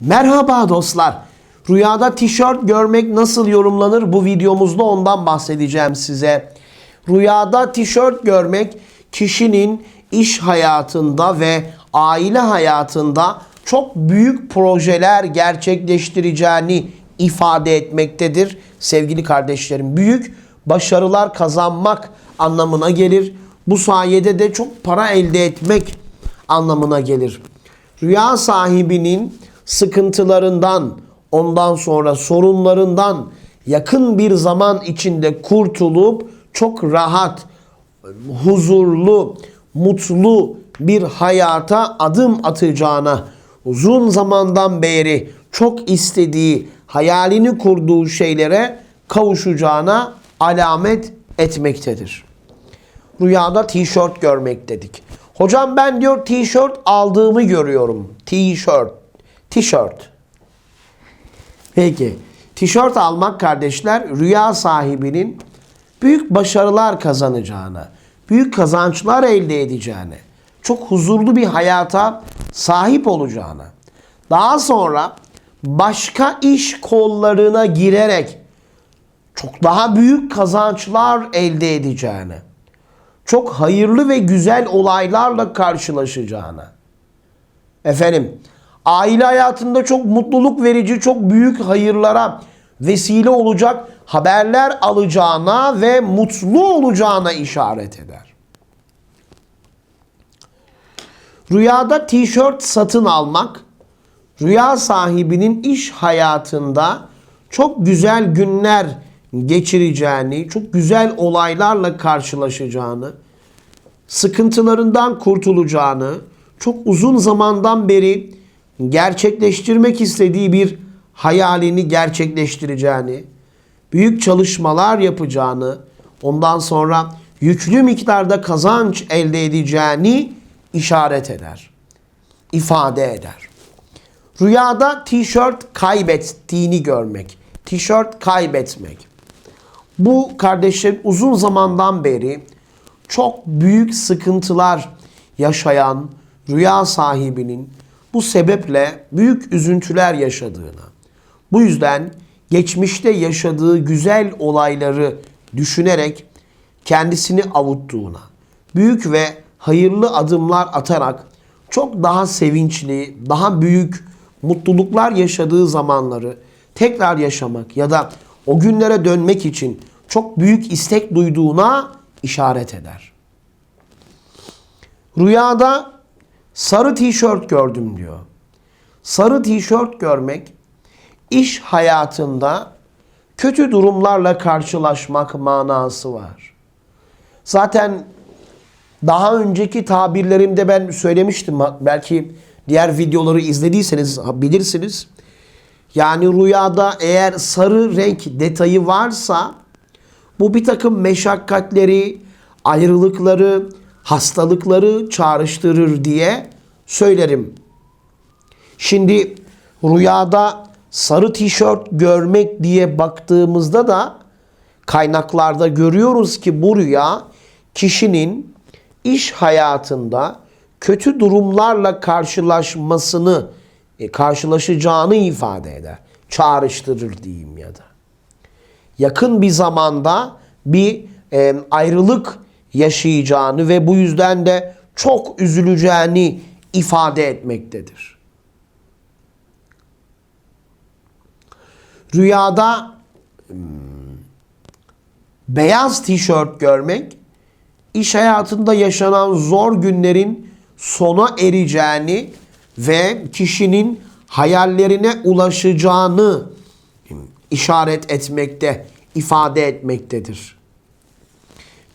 Merhaba dostlar. Rüyada tişört görmek nasıl yorumlanır? Bu videomuzda ondan bahsedeceğim size. Rüyada tişört görmek kişinin iş hayatında ve aile hayatında çok büyük projeler gerçekleştireceğini ifade etmektedir. Sevgili kardeşlerim, büyük başarılar kazanmak anlamına gelir. Bu sayede de çok para elde etmek anlamına gelir. Rüya sahibinin sıkıntılarından, ondan sonra sorunlarından yakın bir zaman içinde kurtulup çok rahat, huzurlu, mutlu bir hayata adım atacağına, uzun zamandan beri çok istediği, hayalini kurduğu şeylere kavuşacağına alamet etmektedir. Rüyada tişört görmek dedik. Hocam ben diyor tişört aldığımı görüyorum. Tişört. Tişört. Peki. Tişört almak kardeşler rüya sahibinin büyük başarılar kazanacağına, büyük kazançlar elde edeceğine, çok huzurlu bir hayata sahip olacağına, daha sonra başka iş kollarına girerek çok daha büyük kazançlar elde edeceğine, çok hayırlı ve güzel olaylarla karşılaşacağına. Efendim, aile hayatında çok mutluluk verici, çok büyük hayırlara vesile olacak haberler alacağına ve mutlu olacağına işaret eder. Rüyada tişört satın almak, rüya sahibinin iş hayatında çok güzel günler geçireceğini, çok güzel olaylarla karşılaşacağını, sıkıntılarından kurtulacağını, çok uzun zamandan beri gerçekleştirmek istediği bir hayalini gerçekleştireceğini, büyük çalışmalar yapacağını, ondan sonra yüklü miktarda kazanç elde edeceğini işaret eder, ifade eder. Rüyada tişört kaybettiğini görmek, tişört kaybetmek. Bu kardeşlerim uzun zamandan beri çok büyük sıkıntılar yaşayan rüya sahibinin bu sebeple büyük üzüntüler yaşadığını, bu yüzden geçmişte yaşadığı güzel olayları düşünerek kendisini avuttuğuna, büyük ve hayırlı adımlar atarak çok daha sevinçli, daha büyük mutluluklar yaşadığı zamanları tekrar yaşamak ya da o günlere dönmek için çok büyük istek duyduğuna işaret eder. Rüyada sarı tişört gördüm diyor. Sarı tişört görmek iş hayatında kötü durumlarla karşılaşmak manası var. Zaten daha önceki tabirlerimde ben söylemiştim. Belki diğer videoları izlediyseniz bilirsiniz. Yani rüyada eğer sarı renk detayı varsa bu bir takım meşakkatleri, ayrılıkları, hastalıkları çağrıştırır diye söylerim. Şimdi rüyada sarı tişört görmek diye baktığımızda da kaynaklarda görüyoruz ki bu rüya kişinin iş hayatında kötü durumlarla karşılaşmasını, e, karşılaşacağını ifade eder. Çağrıştırır diyeyim ya da. Yakın bir zamanda bir ayrılık yaşayacağını ve bu yüzden de çok üzüleceğini ifade etmektedir. Rüyada hmm, beyaz tişört görmek iş hayatında yaşanan zor günlerin sona ereceğini ve kişinin hayallerine ulaşacağını işaret etmekte, ifade etmektedir.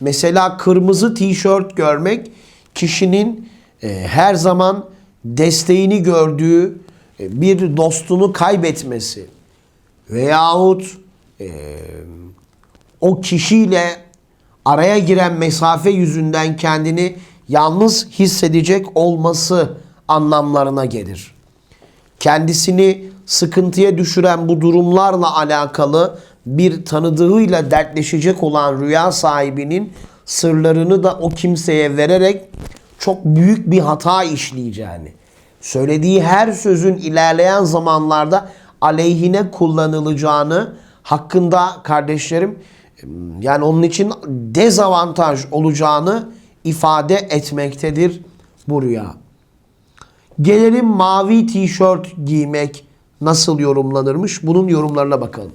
Mesela kırmızı tişört görmek kişinin e, her zaman desteğini gördüğü e, bir dostunu kaybetmesi veyahut e, o kişiyle araya giren mesafe yüzünden kendini yalnız hissedecek olması anlamlarına gelir. Kendisini sıkıntıya düşüren bu durumlarla alakalı bir tanıdığıyla dertleşecek olan rüya sahibinin sırlarını da o kimseye vererek çok büyük bir hata işleyeceğini söylediği her sözün ilerleyen zamanlarda aleyhine kullanılacağını hakkında kardeşlerim yani onun için dezavantaj olacağını ifade etmektedir bu rüya. Gelelim mavi tişört giymek nasıl yorumlanırmış? Bunun yorumlarına bakalım.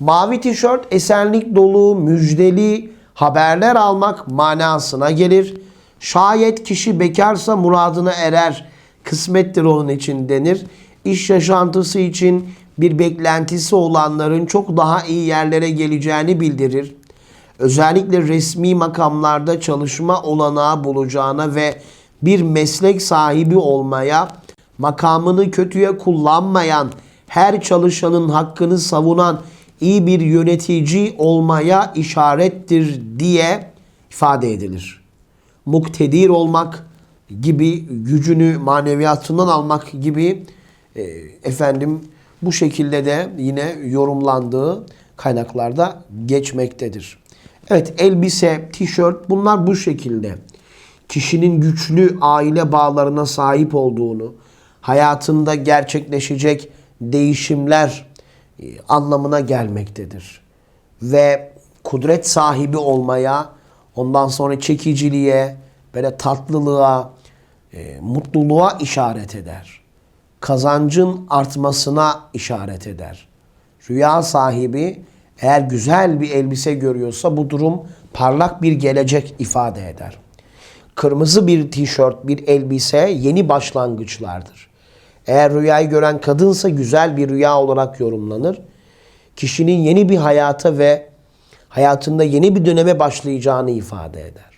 Mavi tişört esenlik dolu, müjdeli haberler almak manasına gelir. Şayet kişi bekarsa muradına erer. Kısmettir onun için denir. İş yaşantısı için bir beklentisi olanların çok daha iyi yerlere geleceğini bildirir. Özellikle resmi makamlarda çalışma olanağı bulacağına ve bir meslek sahibi olmaya, makamını kötüye kullanmayan, her çalışanın hakkını savunan iyi bir yönetici olmaya işarettir diye ifade edilir. Muktedir olmak gibi gücünü maneviyatından almak gibi e, efendim bu şekilde de yine yorumlandığı kaynaklarda geçmektedir. Evet elbise, tişört bunlar bu şekilde kişinin güçlü aile bağlarına sahip olduğunu, hayatında gerçekleşecek değişimler anlamına gelmektedir. Ve kudret sahibi olmaya, ondan sonra çekiciliğe, böyle tatlılığa, e, mutluluğa işaret eder. Kazancın artmasına işaret eder. Rüya sahibi eğer güzel bir elbise görüyorsa bu durum parlak bir gelecek ifade eder. Kırmızı bir tişört, bir elbise yeni başlangıçlardır. Eğer rüyayı gören kadınsa güzel bir rüya olarak yorumlanır. Kişinin yeni bir hayata ve hayatında yeni bir döneme başlayacağını ifade eder.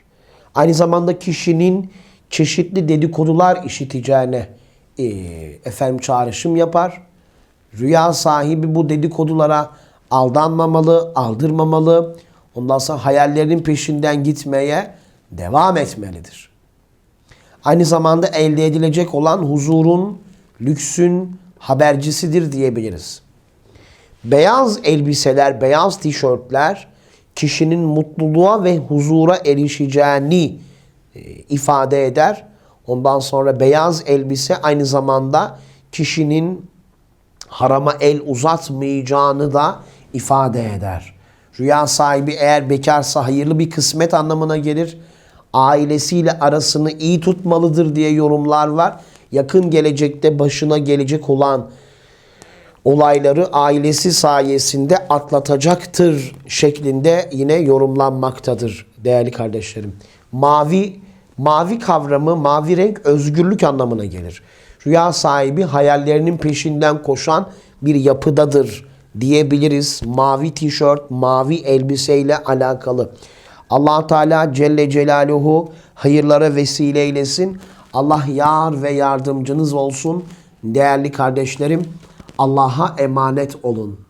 Aynı zamanda kişinin çeşitli dedikodular işiteceğine e, efendim çağrışım yapar. Rüya sahibi bu dedikodulara aldanmamalı, aldırmamalı. Ondan sonra hayallerinin peşinden gitmeye devam etmelidir. Aynı zamanda elde edilecek olan huzurun, lüksün habercisidir diyebiliriz. Beyaz elbiseler, beyaz tişörtler kişinin mutluluğa ve huzura erişeceğini e, ifade eder. Ondan sonra beyaz elbise aynı zamanda kişinin harama el uzatmayacağını da ifade eder. Rüya sahibi eğer bekarsa hayırlı bir kısmet anlamına gelir. Ailesiyle arasını iyi tutmalıdır diye yorumlar var. Yakın gelecekte başına gelecek olan olayları ailesi sayesinde atlatacaktır şeklinde yine yorumlanmaktadır değerli kardeşlerim. Mavi mavi kavramı, mavi renk özgürlük anlamına gelir. Rüya sahibi hayallerinin peşinden koşan bir yapıdadır diyebiliriz. Mavi tişört, mavi elbiseyle alakalı. allah Teala Celle Celaluhu hayırlara vesile eylesin. Allah yar ve yardımcınız olsun. Değerli kardeşlerim, Allah'a emanet olun.